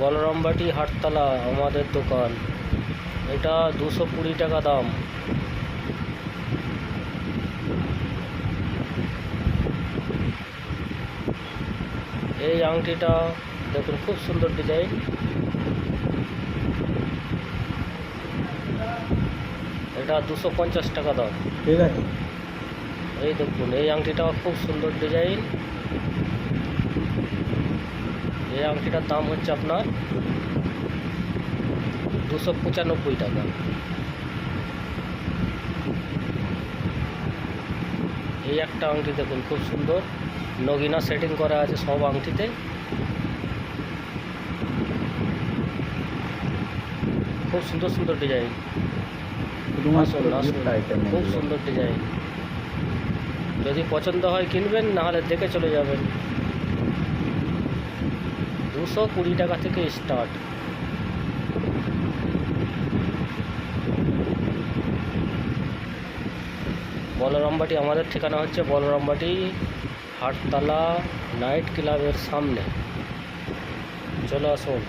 বলরামবাটি হাটতলা আমাদের দোকান। এটা দুশো কুড়ি টাকা দাম। এই আংটিটা দেখুন খুব সুন্দর ডিজাইন। এটা দুশো পঞ্চাশ টাকা দাম। ঠিক আছে। এই দেখুন এই আংটিটা খুব সুন্দর ডিজাইন। এই আংটিটার দাম হচ্ছে আপনার দুশো পঁচানব্বই টাকা। এই একটা আংটি দেখুন খুব সুন্দর। নগিনা সেটিং করা আছে সব আংটিতে। খুব সুন্দর সুন্দর ডিজাইন খুব সুন্দর ডিজাইন যদি পছন্দ হয় কিনবেন নাহলে দেখে চলে যাবেন। দুশো কুড়ি টাকা থেকে স্টার্ট বলরামবাটি, আমাদের ঠিকানা হচ্ছে বলরম্বাটি, হাটতলা নাইট ক্লাবের সামনে। চলে আসুন।